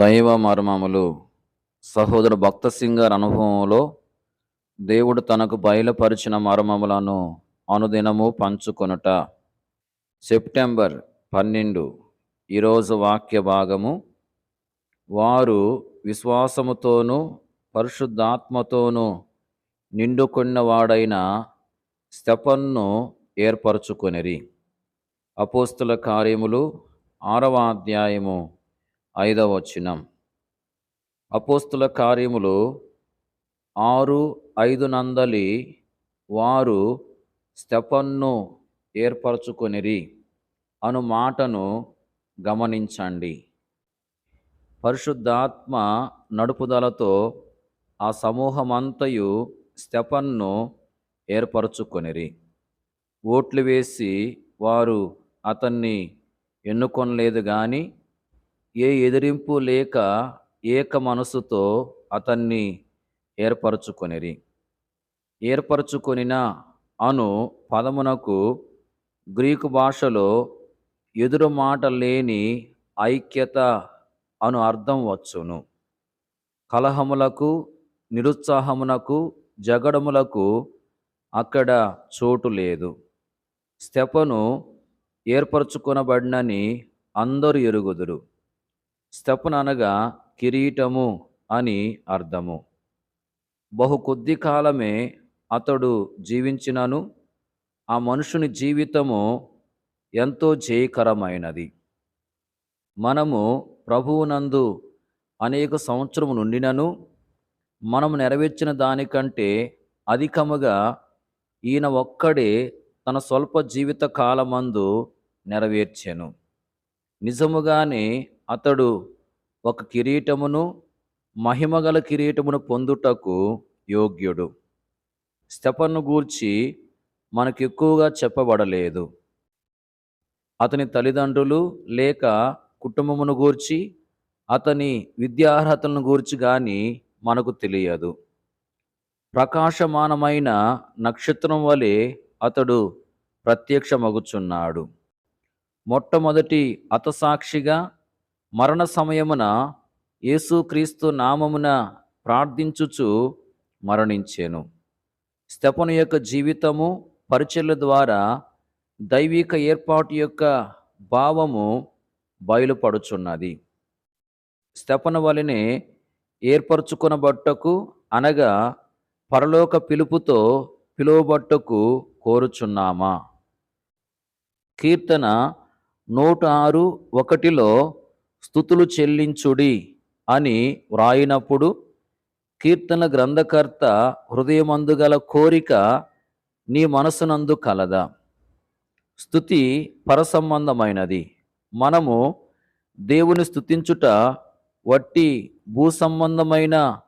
దైవ మర్మములు. సహోదరు భక్త సింగర్ అనుభవంలో దేవుడు తనకు బయలుపరిచిన మర్మములను అనుదినము పంచుకొనుట. సెప్టెంబర్ పన్నెండు ఈరోజు వాక్య భాగము. వారు విశ్వాసముతోనూ పరిశుద్ధాత్మతోనూ నిండుకున్నవాడైన స్టెపన్ను ఏర్పరచుకొనిరి. అపోస్తుల కార్యములు ఆరవ అధ్యాయము ఐదవ వచనం. అపోస్తుల కార్యములు ఆరు ఐదు నందలి వారు స్టెపన్ను ఏర్పరచుకొనిరి అను మాటను గమనించండి. పరిశుద్ధాత్మ నడుపుదలతో ఆ సమూహమంతయు స్టెపన్ను ఏర్పరచుకొనిరి. ఓట్లు వేసి వారు అతన్ని ఎన్నుకొనలేదు కానీ ఏ ఎదిరింపు లేక ఏక మనసుతో అతన్ని ఏర్పరచుకొనిరి. ఏర్పరచుకొనిన అను పదమునకు గ్రీకు భాషలో ఎదురు మాట లేని ఐక్యత అను అర్థం వచ్చును. కలహములకు నిరుత్సాహమునకు జగడములకు అక్కడ చోటు లేదు. స్టెపను ఏర్పరచుకొనబడినని అందరూ ఎరుగుదురు. స్తపన అనగా కిరీటము అని అర్థము. బహు కొద్ది కాలమే అతడు జీవించినను ఆ మనుషుని జీవితము ఎంతో జయకరమైనది. మనము ప్రభువునందు అనేక సంవత్సరము నుండినను మనము నెరవేర్చిన దానికంటే అధికముగా ఈయన ఒక్కడే తన స్వల్ప జీవిత కాలమందు నెరవేర్చెను. నిజముగానే అతడు ఒక కిరీటమును మహిమగల కిరీటమును పొందుటకు యోగ్యుడు. స్టెపన్ను గూర్చి మనకు ఎక్కువగా చెప్పబడలేదు. అతని తల్లిదండ్రులు లేక కుటుంబమును గూర్చి అతని విద్యార్హతలను గూర్చి కానీ మనకు తెలియదు. ప్రకాశమానమైన నక్షత్రం వలె అతడు ప్రత్యక్షమగుచున్నాడు. మొట్టమొదటి అతసాక్షిగా మరణ సమయమున యేసుక్రీస్తు నామమున ప్రార్థించుచు మరణించాను. స్టెపను యొక్క జీవితము పరిచయల ద్వారా దైవిక ఏర్పాటు యొక్క భావము బయలుపడుచున్నది. స్టెపను వలనే ఏర్పరచుకునబట్టకు అనగా పరలోక పిలుపుతో పిలువబట్టకు కోరుచున్నామా? కీర్తన నూట ఆరు ఒకటిలో స్థుతులు చెల్లించుడి అని వ్రాయినప్పుడు కీర్తన గ్రంథకర్త హృదయమందుగల కోరిక నీ మనసునందు కలదా. స్థుతి పరసంబంధమైనది. మనము దేవుని స్థుతించుట వట్టి భూసంబంధమైన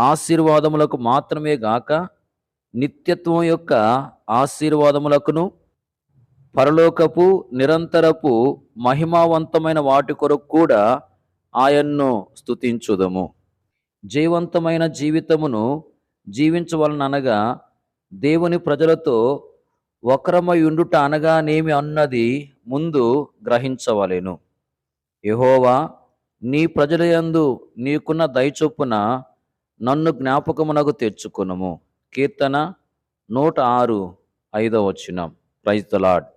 ఆశీర్వాదములకు మాత్రమే గాక నిత్యత్వం యొక్క ఆశీర్వాదములకును పరలోకపు నిరంతరపు మహిమావంతమైన వాటి కొరకు కూడా ఆయన్ను స్థుతించుదము జీవంతమైన జీవితమును జీవించవలననగా దేవుని ప్రజలతో వక్రమయుండుట అనగానేమి అన్నది ముందు గ్రహించవలెను. యహోవా నీ ప్రజలయందు నీకున్న దయచొప్పున నన్ను జ్ఞాపకమునకు తెచ్చుకునుము. కీర్తన నూట ఆరు ఐదవ వచ్చినం ప్రైజ్ ద లాడ్